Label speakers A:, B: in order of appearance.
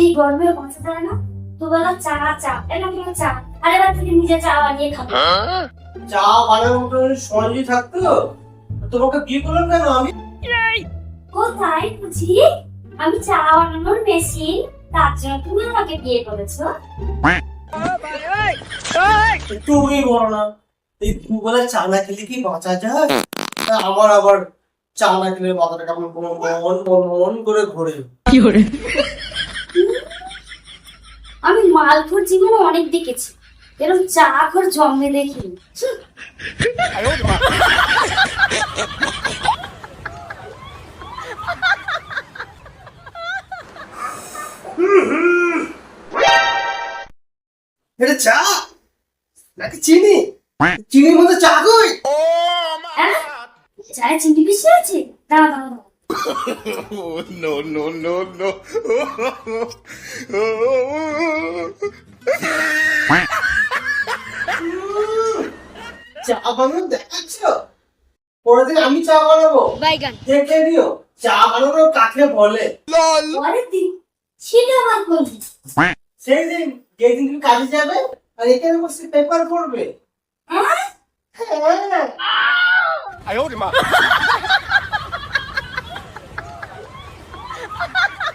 A: এই গরমে বাঁচা যায় না দুবেলা চা চা এটা কি চা আরে এবার থেকে নিজে চা বানিয়ে খাব।
B: চা বানানোর মতো সহজই থাকতো? তোমাকে বিয়ে করলাম কেন আমি?
A: কোথায় বুঝি? আমি চা বানানোর মেশিন তার জন্য তুমি আমাকে বিয়ে করেছ।
B: তুমি বলো না এই দুবেলা চা না খেলে কি বাঁচা যায়? আমার আবার চা না খেলে মাথাটা কেমন মন মন করে ঘোরে।
A: আমি মালপুর জীবনে অনেক দেখেছি। এরকম চা ঘর জন্মে দেখিনি। হুঁ,
B: এটা চা? নাকি চিনি? চিনির মধ্যে চা কই?
A: হ্যাঁ? চায়ে চিনি বেশি আছে? দাঁড়া দাঁড়া
C: no, no, no, no.
B: চা বানানো দেখাচ্ছ পরের দিন আমি চা বানাবো দেখে নিও চা বানানো কাকে বলে
A: পরের দিন সেটা আমার কোন
B: সেই দিন যেদিন তুমি কাজে যাবে আর এখানে বসে পেপার পড়বে
A: হ্যাঁ
B: হ্যাঁ
C: 哎呦我的妈！